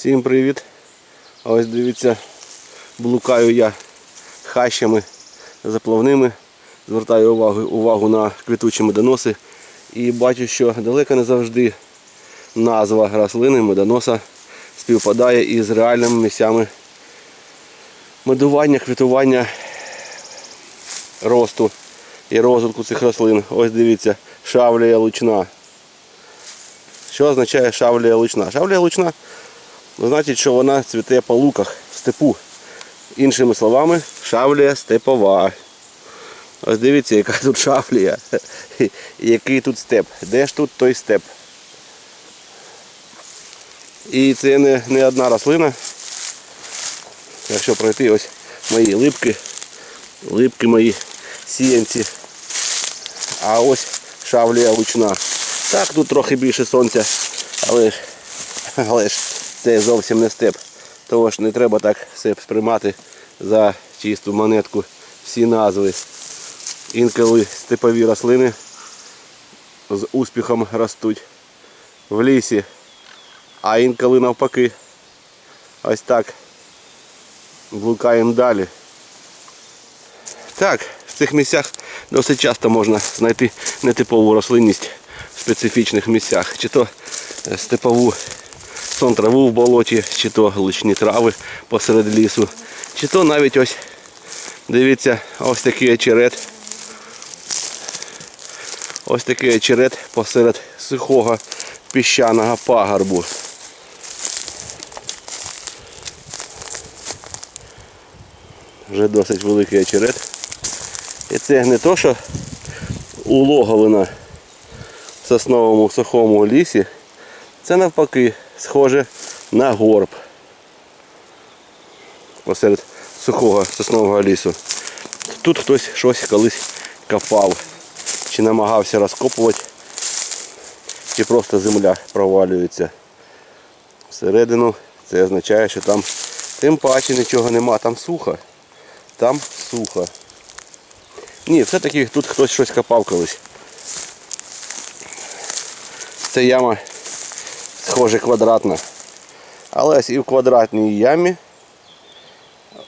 Всім привіт! Ось дивіться, блукаю я хащами заплавними, звертаю увагу, увагу на квітучі медоноси і бачу, що далеко не завжди назва рослини медоноса співпадає із реальними місцями медування, квітування росту і розвитку цих рослин. Ось дивіться, шавлія лучна. Що означає шавлія лучна? Шавлія лучна ну, значить, що вона цвіте по луках в степу. Іншими словами, шавлія степова. Ось дивіться, яка тут шавлія. І Який тут степ. Де ж тут той степ? І це не, не одна рослина. Якщо пройти ось мої липки, липки мої сіянці. А ось шавлія лучна. Так, тут трохи більше сонця, але ж, але ж це зовсім не степ. Тому ж не треба так все сприймати за чисту монетку всі назви. Інколи степові рослини з успіхом ростуть в лісі, а інколи навпаки. Ось так. Блукаємо далі. Так, в цих місцях досить часто можна знайти нетипову рослинність в специфічних місцях. Чи то е, степову сон траву в болоті, чи то личні трави посеред лісу, чи то навіть ось, дивіться, ось такий очерет. Ось такий очерет посеред сухого піщаного пагорбу. Вже досить великий очерет. І це не то, що улоговина в сосновому сухому лісі, це навпаки схоже на горб посеред сухого соснового лісу. Тут хтось щось колись копав, чи намагався розкопувати, чи просто земля провалюється. Всередину це означає, що там тим паче нічого нема, там сухо. Там сухо. Ні, все-таки тут хтось щось копав колись. Це яма схоже квадратна. Але ось і в квадратній ямі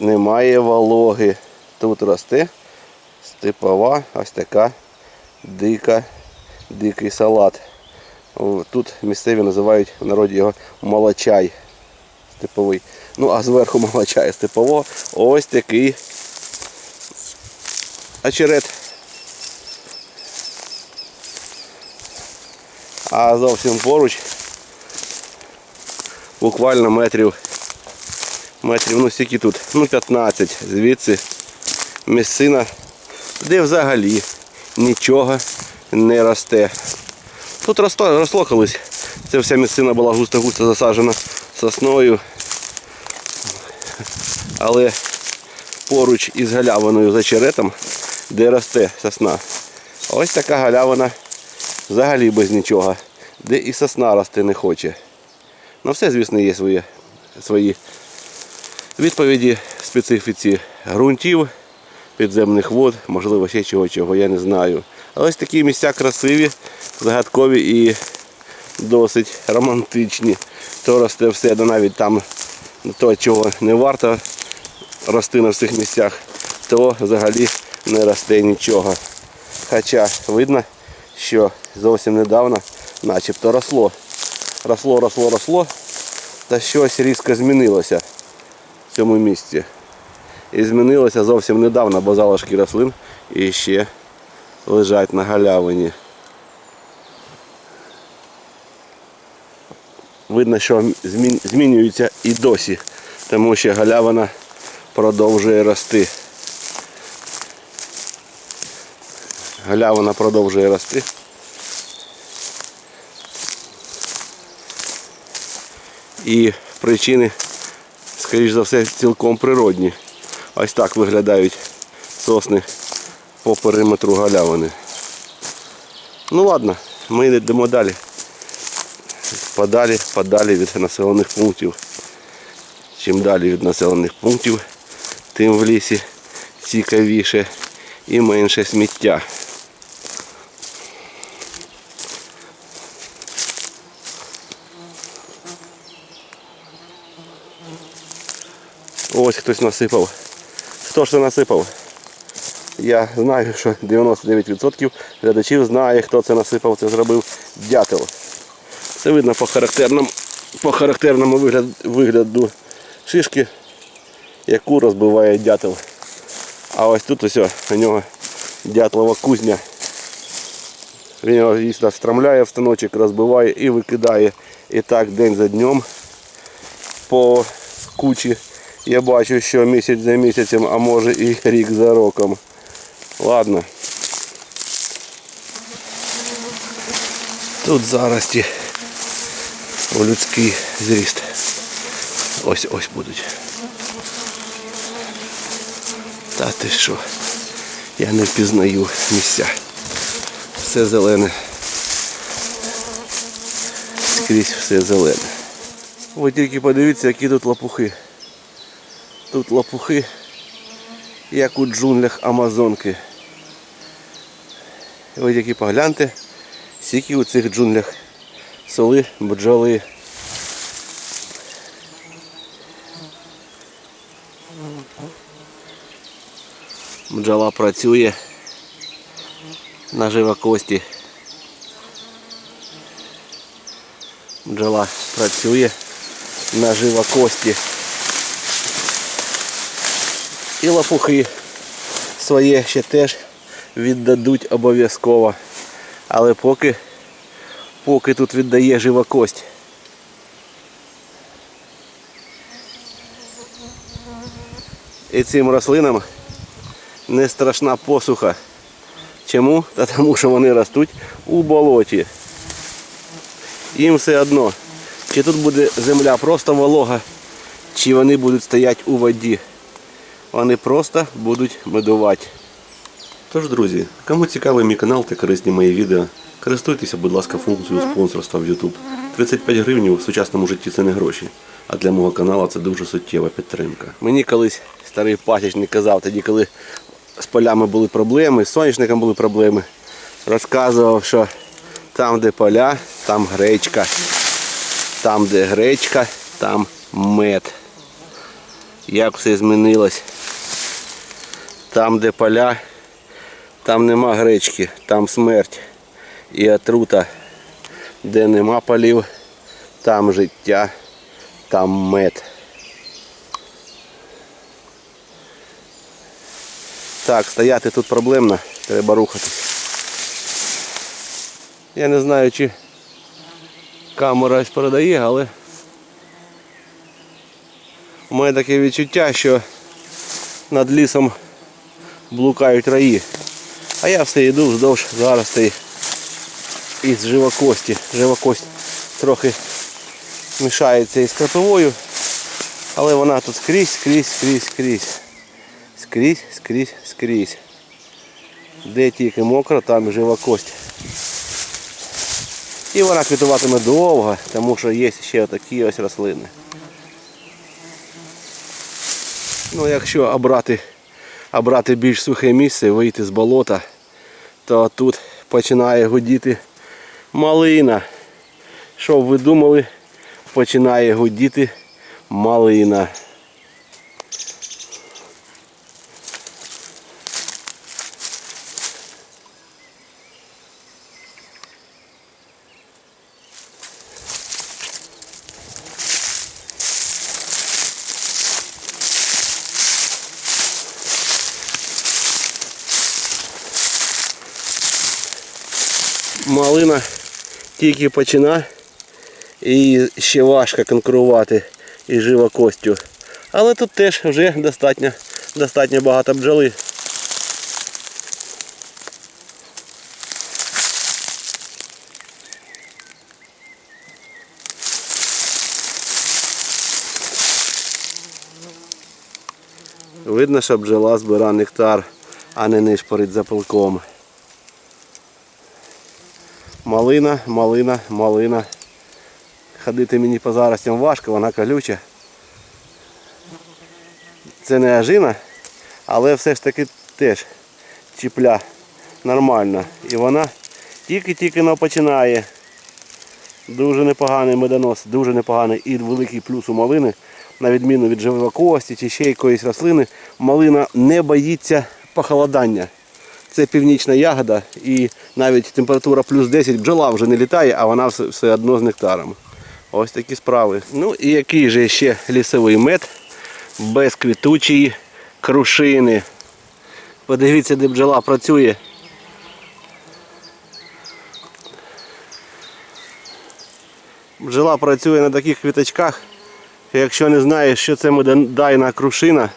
немає вологи. Тут росте степова ось така дика, дикий салат. Тут місцеві називають в народі його молочай степовий. Ну а зверху молочай степового ось такий очерет. А зовсім поруч буквально метрів метрів, ну скільки тут, ну 15 звідси місцина, де взагалі нічого не росте. Тут росло, росло колись. Ця вся місцина була густо-густо засаджена сосною. Але поруч із галявиною за черетом, де росте сосна. Ось така галявина взагалі без нічого, де і сосна рости не хоче. Ну все, звісно, є свої, свої відповіді специфіці ґрунтів, підземних вод, можливо, ще чого, чого, я не знаю. Але ось такі місця красиві, загадкові і досить романтичні. То росте все, да навіть там то, чого не варто рости на всіх місцях, то взагалі не росте нічого. Хоча видно, що зовсім недавно начебто росло. Росло, росло, росло, та щось різко змінилося в цьому місці. І змінилося зовсім недавно, бо залишки рослин і ще лежать на галявині. Видно, що змінюється і досі, тому що галявина продовжує рости. Галявина продовжує рости. І причини, скоріш за все, цілком природні. Ось так виглядають сосни по периметру галявини. Ну ладно, ми йдемо далі. Подалі, подалі від населених пунктів. Чим далі від населених пунктів, тим в лісі цікавіше і менше сміття. Ось хтось насипав. Хто ж це насипав? Я знаю, що 99% глядачів знає, хто це насипав, це зробив дятел. Це видно по характерному, по характерному вигляд, вигляду шишки, яку розбиває дятел. А ось тут ось у нього дятлова кузня. Він його сюди встромляє в станочок, розбиває і викидає. І так день за днем по кучі. Я бачу, що місяць за місяцем, а може і рік за роком. Ладно. Тут зарості у людський зріст. Ось ось будуть. Та ти що? Я не впізнаю місця. Все зелене. Скрізь все зелене. Ви тільки подивіться, які тут лопухи. Тут лопухи, як у джунглях Амазонки. Ви тільки погляньте, скільки у цих джунглях соли, бджоли. Бджола працює на живокості. Бджола працює на живокості. І лопухи своє ще теж віддадуть обов'язково. Але поки, поки тут віддає жива кость. І цим рослинам не страшна посуха. Чому? Та тому що вони ростуть у болоті. Їм все одно, чи тут буде земля просто волога, чи вони будуть стояти у воді. Вони просто будуть медувати. Тож, друзі, кому цікавий мій канал та корисні мої відео, користуйтеся, будь ласка, функцією спонсорства в YouTube. 35 гривень в сучасному житті це не гроші. А для мого каналу це дуже суттєва підтримка. Мені колись старий пасічник казав, тоді коли з полями були проблеми, з соняшником були проблеми, розказував, що там, де поля, там гречка. Там, де гречка, там мед. Як все змінилось. Там, де поля, там нема гречки, там смерть і отрута. Де нема полів, там життя, там мед. Так, стояти тут проблемно, треба рухатись. Я не знаю, чи камера ось передає, але у мене таке відчуття, що над лісом блукають раї. А я все йду вздовж заростей із живокості. Живокость трохи мішається із крапивою, але вона тут скрізь, скрізь, скрізь, скрізь. Скрізь, скрізь, скрізь. Де тільки мокро, там і жива кость. І вона квітуватиме довго, тому що є ще такі ось рослини. Ну, якщо обрати, обрати більш сухе місце, вийти з болота, то тут починає гудіти малина. Що б ви думали, починає гудіти малина. Малина тільки почина і ще важко конкурувати із живокостю. Але тут теж вже достатньо, достатньо багато бджоли. Видно, що бджола збира нектар, а не нишпорить за пилком. Малина, малина, малина. Ходити мені по заростям важко, вона колюча. Це не ажина, але все ж таки теж чіпля нормально. І вона тільки-тільки починає. Дуже непоганий медонос, дуже непоганий і великий плюс у малини, на відміну від живокості чи ще якоїсь рослини, малина не боїться похолодання. Це північна ягода і навіть температура плюс 10 бджола вже не літає, а вона все, одно з нектаром. Ось такі справи. Ну і який же ще лісовий мед без квітучої крушини. Подивіться, де бджола працює. Бджола працює на таких квіточках. Якщо не знаєш, що це медодайна крушина,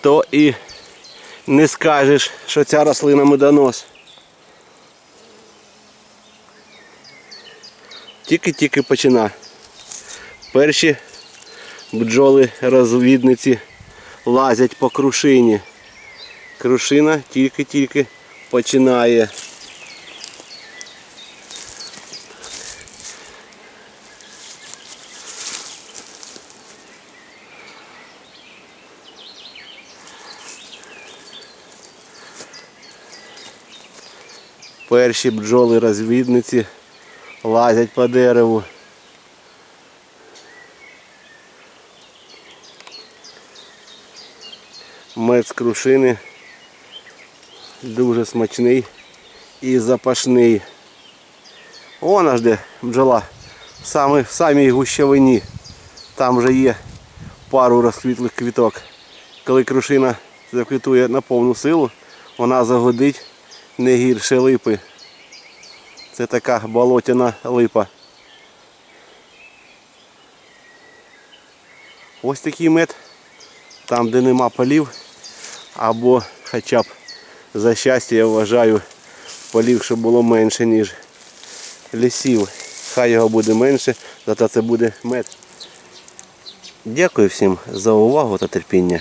то і не скажеш, що ця рослина медонос. Тільки-тільки почина. Перші бджоли розвідниці лазять по крушині. Крушина тільки-тільки починає. Перші бджоли розвідниці лазять по дереву. Мед з крушини дуже смачний і запашний. Вон аж де бджола. В самій гущавині. Там вже є пару розквітлих квіток. Коли крушина заквітує на повну силу, вона загодить не гірше липи. Це така болотяна липа. Ось такий мед. Там, де нема полів, або хоча б за щастя, я вважаю, полів, щоб було менше, ніж лісів. Хай його буде менше, зато це буде мед. Дякую всім за увагу та терпіння.